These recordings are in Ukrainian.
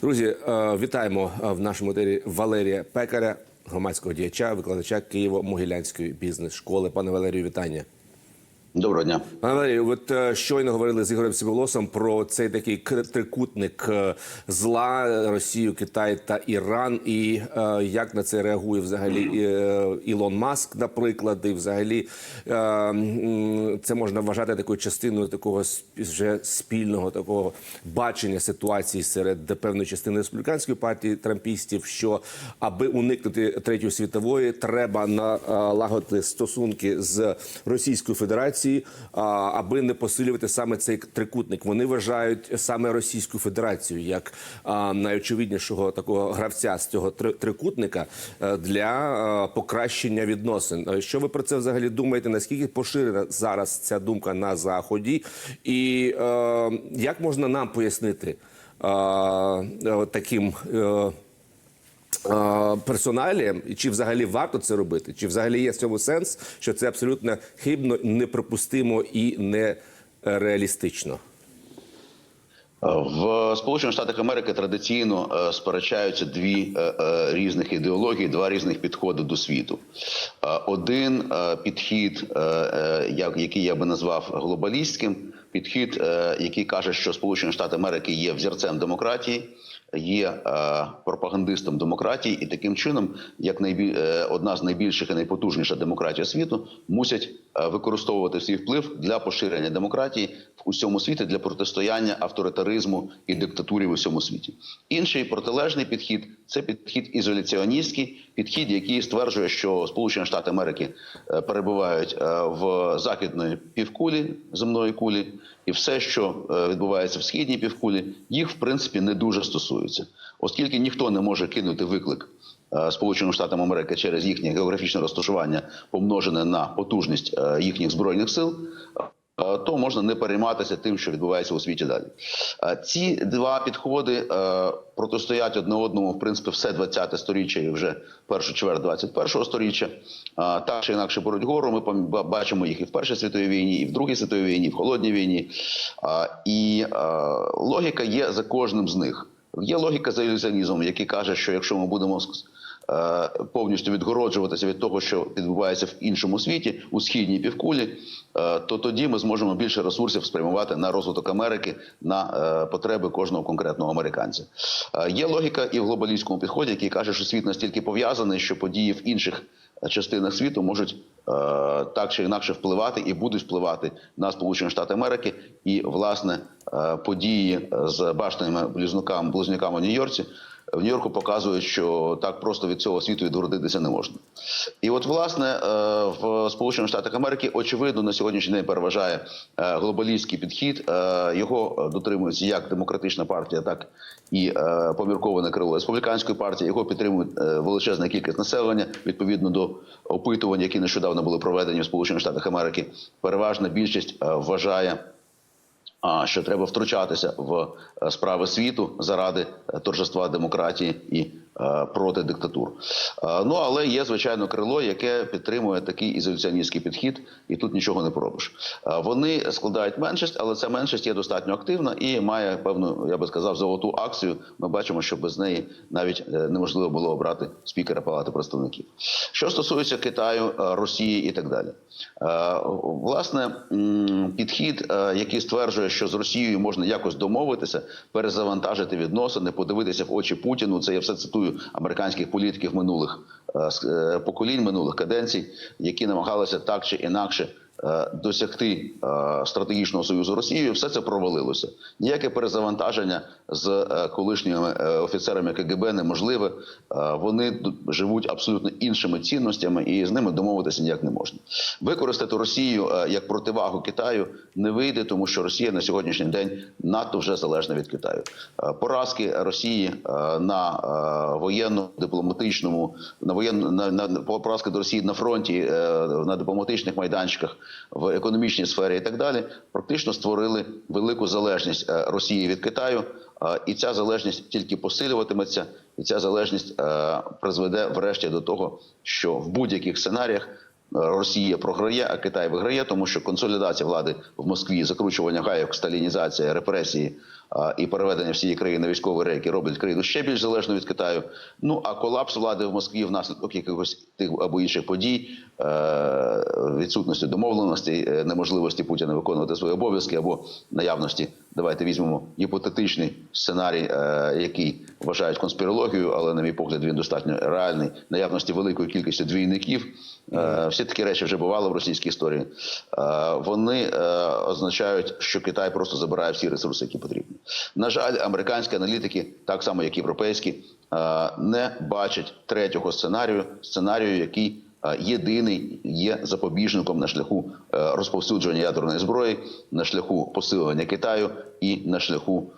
Друзі, е, вітаємо е, в нашому етері Валерія Пекаря, громадського діяча, викладача Києво-Могилянської бізнес-школи. Пане Валерію, вітання. Доброго дня. Пане Валерію, от е, щойно говорили з Ігорем Сіволосом про цей такий трикутник е, зла Росію, Китай та Іран, і е, як на це реагує взагалі е, Ілон Маск, наприклад, і взагалі е, це можна вважати такою частиною такого вже спільного такого бачення ситуації серед певної частини республіканської партії трампістів, що аби уникнути третьої світової, треба налагодити стосунки з Російською Федерацією, а, аби не посилювати саме цей трикутник. Вони вважають саме Російську Федерацію як найочевиднішого такого гравця з цього трикутника е, для покращення відносин. Е, Що ви про це взагалі думаєте? Наскільки поширена зараз ця думка на заході, і е, як можна нам пояснити таким? Е, е, і чи взагалі варто це робити? Чи взагалі є в цьому сенс, що це абсолютно хибно, неприпустимо і нереалістично? В Сполучених Штатах Америки традиційно е, сперечаються дві е, е, різних ідеології, два різних підходи до світу. Е, Один е, підхід, е, е, як- який я би назвав глобалістським, підхід, е, який каже, що Сполучені Штати Америки є взірцем демократії. Є е, пропагандистом демократії, і таким чином, як найбіль, е, одна з найбільших і найпотужніших демократій світу, мусять е, використовувати свій вплив для поширення демократії в усьому світі для протистояння авторитаризму і диктатурі в усьому світі. Інший протилежний підхід це підхід ізоляціоністський, підхід, який стверджує, що Сполучені Штати Америки е, перебувають е, в західної півкулі земної кулі, і все, що е, відбувається в східній півкулі, їх в принципі не дуже стосується, оскільки ніхто не може кинути виклик. Сполученим Штатам Америки через їхнє географічне розташування помножене на потужність їхніх збройних сил, то можна не перейматися тим, що відбувається у світі далі. Е, Ці два підходи е, протистоять одне одному, в принципі, все 20-те сторіччя і вже першу чверть 21-го сторіччя. Е, Так чи інакше беруть гору. Ми бачимо їх і в Першій світовій війні, і в Другій світовій війні, і в холодній війні. Е, І е, логіка є за кожним з них. Є логіка за ілюзіонізмом, який каже, що якщо ми будемо е, повністю відгороджуватися від того, що відбувається в іншому світі, у східній півкулі, е, то тоді ми зможемо більше ресурсів спрямувати на розвиток Америки, на е, потреби кожного конкретного американця. Е, Є логіка і в глобалістському підході, який каже, що світ настільки пов'язаний, що події в інших частинах світу можуть е, так чи інакше впливати і будуть впливати на Сполучені Штати Америки. І власне е, події з башенними близнюками близнюками в Нью-Йорці в Нью-Йорку показують, що так просто від цього світу відгородитися не можна. І от, власне, е, в Сполучених Штатах Америки очевидно на сьогоднішній день переважає е, глобалістський підхід. Е, Його дотримується як демократична партія, так і помірковане крило республіканської партії. Його підтримує е, величезна кількість населення відповідно до опитувань, які нещодавно були проведені в Сполучених Штатах Америки. Переважна більшість вважає. А що треба втручатися в е, справи світу заради е, торжества демократії і проти диктатур. Е, ну але є звичайно крило, яке підтримує такий ізоляціоністський підхід, і тут нічого не поробиш. Е, вони складають меншість, але ця меншість є достатньо активна і має певну, я би сказав, золоту акцію. Ми бачимо, що без неї навіть е, неможливо було обрати спікера Палати представників. Що стосується Китаю, е, Росії і так далі. Е, Власне, підхід, е, який стверджує, що з Росією можна якось домовитися, перезавантажити відносини, подивитися в очі Путіну. Це я все цитую американських політиків минулих е, е, поколінь, минулих каденцій, які намагалися так чи інакше. Е, Досягти е, стратегічного союзу Росією, все це провалилося. Ніяке перезавантаження з е, колишніми офіцерами КГБ неможливе. Вони живуть абсолютно іншими цінностями, і з ними домовитися ніяк не можна. Використати Росію як противагу Китаю не вийде, тому що Росія на сьогоднішній день надто вже залежна від Китаю. Поразки Росії на е, воєнно-дипломатичному на воєнно на, на поразки до Росії на фронті на дипломатичних майданчиках в економічній сфері і так далі, практично створили велику залежність е, Росії від Китаю. Е, І ця залежність тільки посилюватиметься, і ця залежність е, призведе врешті до того, що в будь-яких сценаріях Росія програє, а Китай виграє, тому що консолідація влади в Москві, закручування гайок, сталінізація, репресії і переведення всієї країни на військові рейки роблять країну ще більш залежною від Китаю. Ну а колапс влади в Москві внаслідок якихось тих або інших подій, е, відсутності домовленості, е, неможливості Путіна виконувати свої обов'язки або наявності. Давайте візьмемо гіпотетичний сценарій, е, який вважають конспірологією, але на мій погляд він достатньо реальний. Наявності великої кількості двійників. Всі такі речі вже бували в російській історії. Вони означають, що Китай просто забирає всі ресурси, які потрібні. На жаль, американські аналітики, так само як європейські, е, не бачать третього сценарію, сценарію, який е, єдиний є запобіжником на шляху е, розповсюдження ядерної зброї, на шляху посилення Китаю і на шляху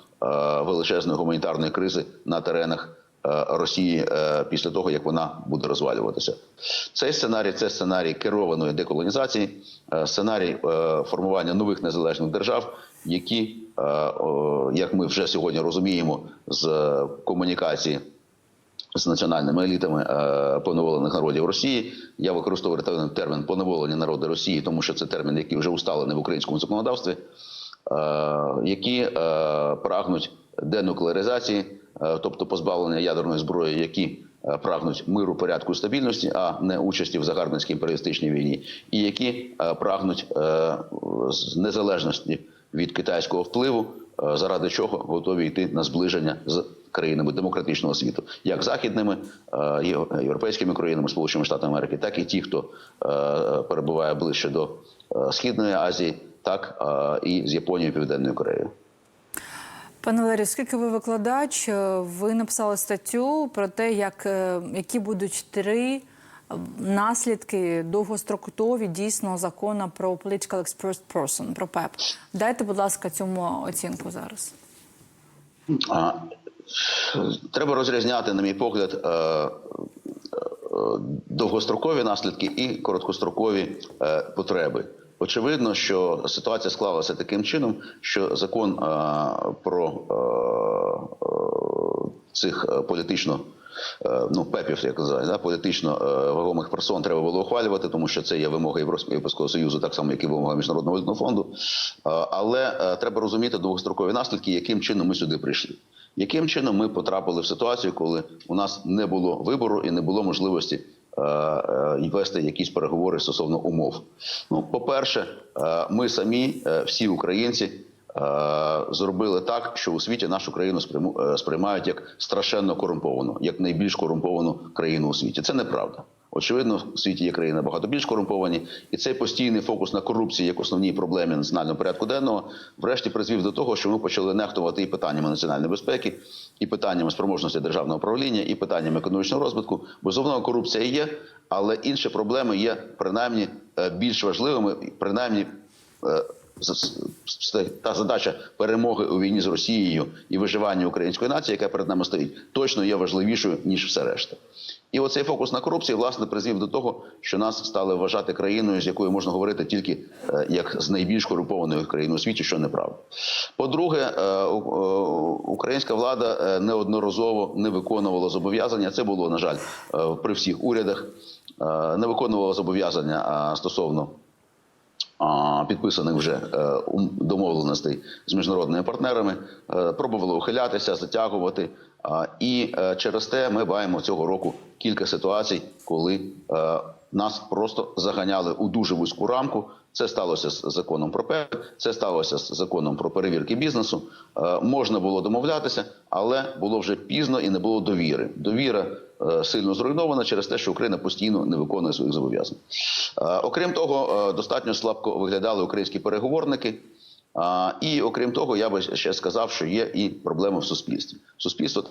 величезної гуманітарної кризи на теренах Росії е, після того, як вона буде розвалюватися. Цей сценарій це сценарій керованої деколонізації, е, сценарій е, формування нових незалежних держав, які, е, як ми вже сьогодні розуміємо, з е, комунікації з національними елітами е, поневолених народів Росії. Я використовую термін, поневолені народи Росії, тому що це термін, який вже усталений в українському законодавстві, е, які е, прагнуть денуклеаризації, е, тобто позбавлення ядерної зброї, які е, прагнуть миру, порядку стабільності, а не участі в загарбницькій імперіалістичній війні, і які е, прагнуть е, незалежності від китайського впливу, е, заради чого готові йти на зближення з країнами демократичного світу, як західними е, європейськими країнами, Сполученими Штатами Америки, так і ті, хто е, перебуває ближче до е, Східної Азії, так е, і з Японією, Південною Кореєю. Пане Валерію, оскільки ви викладач, е, ви написали статтю про те, як, е, які будуть три е, наслідки довгострокові дійсно закону про Political Expressed Person, про ПЕП. Дайте, будь ласка, цьому оцінку зараз. Треба розрізняти, на мій погляд, довгострокові наслідки і короткострокові потреби. Очевидно, що ситуація склалася таким чином, що закон е, про е, цих політично. Ну, пепів, як називають, да, політично вагомих персон треба було ухвалювати, тому що це є вимоги Європейського союзу, так само як і вимоги міжнародного валютного фонду. Е, Але е, треба розуміти довгострокові наслідки, яким чином ми сюди прийшли. Яким чином ми потрапили в ситуацію, коли у нас не було вибору і не було можливості е, е, вести якісь переговори стосовно умов? Ну, по-перше, е, ми самі, всі українці, зробили так, що у світі нашу країну сприймають як страшенно корумповану, як найбільш корумповану країну у світі. Це неправда. Очевидно, в світі є країни багато більш корумповані, і цей постійний фокус на корупції як основній проблемі національного порядку денного, врешті призвів до того, що ми почали нехтувати і питаннями національної безпеки, і питаннями спроможності державного управління, і питаннями економічного розвитку. Безумовно, корупція є, але інші проблеми є принаймні е, більш важливими, принаймні. е, та задача перемоги у війні з Росією і виживання української нації, яка перед нами стоїть, точно є важливішою ніж все решта. І оцей фокус на корупції власне призвів до того, що нас стали вважати країною, з якою можна говорити тільки е, як з найбільш корумпованою країною у світі, що неправда. По-друге, е, е, українська влада неодноразово не виконувала зобов'язання. Це було на жаль при всіх урядах. Не виконувала зобов'язання стосовно підписаних вже домовленостей з міжнародними партнерами, пробували ухилятися, затягувати. І е, через те ми маємо цього року кілька ситуацій, коли е, нас просто заганяли у дуже вузьку рамку. Це сталося з законом про ПЕП, це сталося з законом про перевірки бізнесу. Е, Можна було домовлятися, але було вже пізно і не було довіри. Довіра сильно зруйнована через те, що Україна постійно не виконує своїх зобов'язань. Окрім того, достатньо слабко виглядали українські переговорники. А, І окрім того, я би ще сказав, що є і проблеми в суспільстві. Суспільство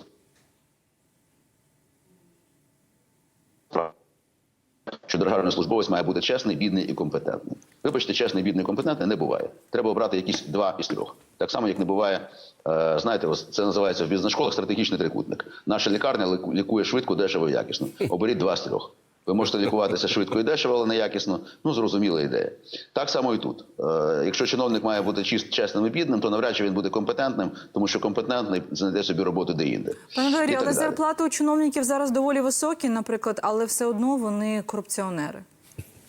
що державний службовець має бути чесний, бідний і компетентний. Вибачте, чесний, бідний і компетентний не буває. Треба обрати якісь два із трьох. Так само, як не буває, е, знаєте, це називається в бізнес-школах стратегічний трикутник. Наша лікарня лікує швидко, дешево якісно. Оберіть два з трьох. Ви можете лікуватися швидко і дешево, але неякісно. Ну, зрозуміла ідея. Так само і тут. Е, якщо чиновник має бути чист, чесним і бідним, то навряд чи він буде компетентним, тому що компетентний знайде собі роботу де-інде. Пане Валерію, але далі. зарплати у чиновників зараз доволі високі, наприклад, але все одно вони корупціонери.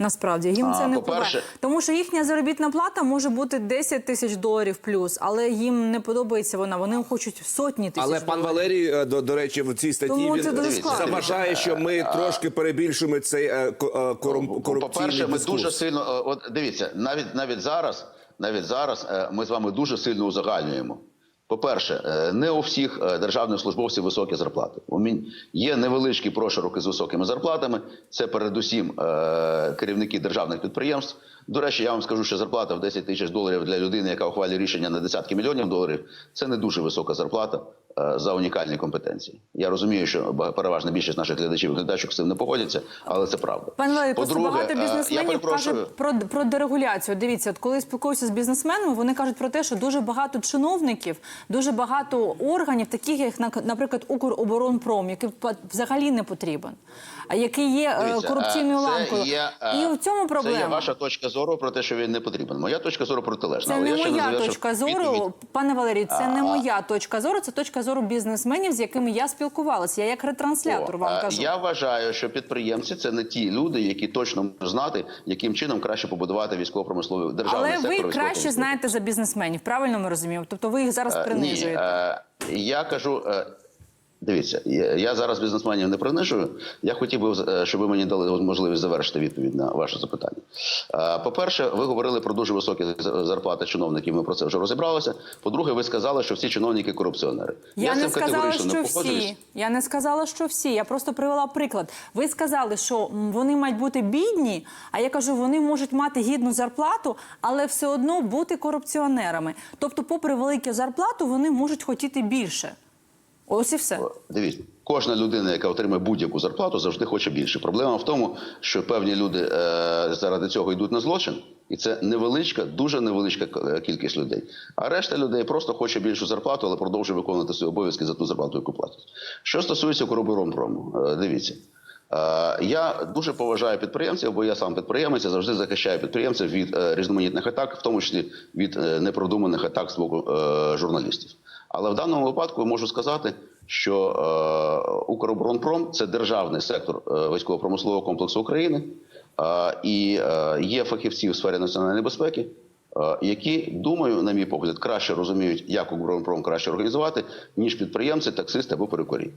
Насправді їм А, це не по-перше- впливає. Тому що їхня заробітна плата може бути 10 тисяч доларів плюс, але їм не подобається вона. Вони хочуть сотні тисяч. Але пан. Валерій, е, до, до речі, в цій статті Тому він дуже заважає, що ми трошки перебільшуємо цей е, е, корум, корупційний По-перше, ми дискурс. дуже сильно. От дивіться, навіть навіть зараз, навіть зараз ми з вами дуже сильно узагальнюємо. По-перше, е, не у всіх е, державних службовців високі зарплати. Є невеличкі прошарки з високими зарплатами. Це передусім е, керівники державних підприємств. До речі, я вам скажу, що зарплата в 10 тисяч доларів для людини, яка ухвалює рішення на десятки мільйонів доларів, це не дуже висока зарплата за унікальні компетенції. Я розумію, що переважна більшість наших глядачів і глядачок з цим не погодяться, але це правда. Пане Валерій, просто багато е, бізнесменів каже про, про дерегуляцію. Дивіться, от коли я спілкуюся з бізнесменами, вони кажуть про те, що дуже багато чиновників, дуже багато органів, таких як на- наприклад Укроборонпром, який взагалі не потрібен, який є е, Дивіться, корупційною е, це ламкою. є, е, І в цьому проблема. Це є ваша точка зору про те, що він не потрібен. Моя точка зору протилежна. Це але не я моя точка зору, відповідь. пане Валерій. Це не моя точка зору. Це точка зору бізнесменів, з якими я спілкувалася. Я як ретранслятор О, вам кажу. Я вважаю, що підприємці це не ті люди, які точно можуть знати, яким чином краще побудувати військово-промисловий державний Але сектор. ви краще знаєте за бізнесменів. Правильно ми розуміємо? Тобто ви їх зараз принижуєте. Ні, я кажу. Дивіться, я, я зараз бізнесменів не принижую. Я хотів би, е, щоб ви мені дали можливість завершити відповідь на ваше запитання. Е, По-перше, ви говорили про дуже високі зарплати чиновників. Ми про це вже розібралися. По-друге, ви сказали, що всі чиновники корупціонери. Я, з не сказала, що не всі. Я не сказала, що всі. Я просто привела приклад. Ви сказали, що вони мають бути бідні, а я кажу, вони можуть мати гідну зарплату, але все одно бути корупціонерами. Тобто, попри велику зарплату, вони можуть хотіти більше. Ось і все. Дивіться, кожна людина, яка отримує будь-яку зарплату, завжди хоче більше. Проблема в тому, що певні люди е, заради цього йдуть на злочин, і це невеличка, дуже невеличка е, кількість людей. А решта людей просто хоче більшу зарплату, але продовжує виконувати свої обов'язки за ту зарплату, яку платять. Що стосується Короборонпрому, е, дивіться. Е, Я дуже поважаю підприємців, бо я сам підприємець, я завжди захищаю підприємців від е, різноманітних атак, в тому числі від непродуманих атак з боку журналістів. Але в даному випадку можу сказати, що е, Укроборонпром це державний сектор е, військово-промислового комплексу України, е, і е, є фахівці у сфері національної безпеки, е, які, думаю, на мій погляд, краще розуміють, як Укроборонпром краще організувати, ніж підприємці, таксисти або перукарі.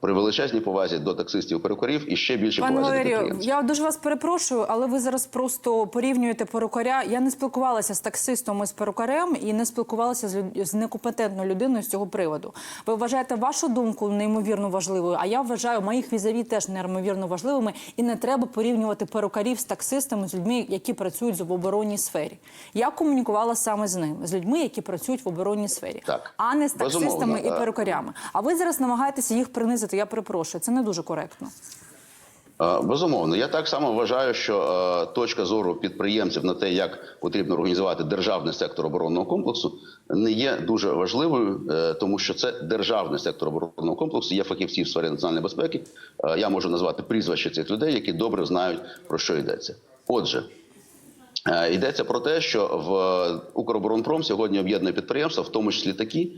При величезній повазі до таксистів перукарів і ще більше Пане повазі до Валерію, підприємців. я дуже вас перепрошую, але ви зараз просто порівнюєте перукаря. Я не спілкувалася з таксистом і з перукарем і не спілкувалася з, люд- з некомпетентною людиною з цього приводу. Ви вважаєте вашу думку неймовірно важливою, а я вважаю моїх візаві теж неймовірно важливими. І не треба порівнювати перукарів з таксистами, з людьми, які працюють в оборонній сфері. Я комунікувала саме з ними, з людьми, які працюють в оборонній сфері, Так. а не з таксистами Безумовно, і е. перукарями. А ви зараз намагаєтеся їх принизити. Я перепрошую, це не дуже коректно. Е, Безумовно, я так само вважаю, що е, точка зору підприємців на те, як потрібно організувати державний сектор оборонного комплексу, не є дуже важливою, е, тому що це державний сектор оборонного комплексу. Є фахівці в сфері національної безпеки. Я можу назвати прізвища цих людей, які добре знають про що йдеться. Отже. Йдеться про те, що в Укроборонпром сьогодні об'єднує підприємства, в тому числі такі,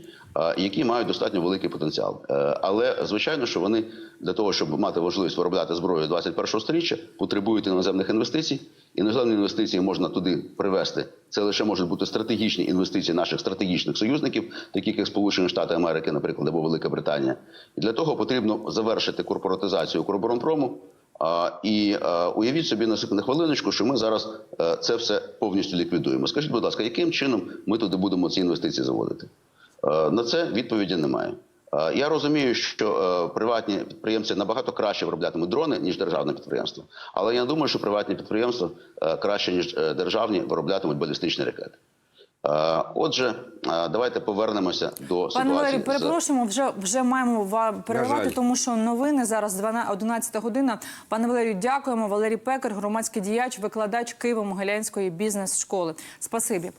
які мають достатньо великий потенціал. Е, Але звичайно, що вони для того, щоб мати можливість виробляти зброю 21-го сторіччя, потребують іноземних інвестицій. Іноземні інвестиції можна туди привести. Це лише можуть бути стратегічні інвестиції наших стратегічних союзників, таких як Сполучені Штати Америки, наприклад, або Велика Британія. І для того потрібно завершити корпоратизацію Укроборонпрому. А, і а, уявіть собі на на хвилиночку, що ми зараз е, це все повністю ліквідуємо. Скажіть, будь ласка, яким чином ми туди будемо ці інвестиції заводити? Е, на це відповіді немає. Е, я розумію, що е, приватні підприємці набагато краще вироблятимуть дрони ніж державне підприємство. Але я думаю, що приватні підприємства краще ніж державні вироблятимуть балістичні ракети. Отже, давайте повернемося до Пане ситуації. З- перепрошуємо, вже вже маємо ва- перервати, тому що новини зараз 12 11 година. Пане Валерію, дякуємо. Валерій Пекар, громадський діяч, викладач Києво-Могилянської бізнес-школи. Спасибі.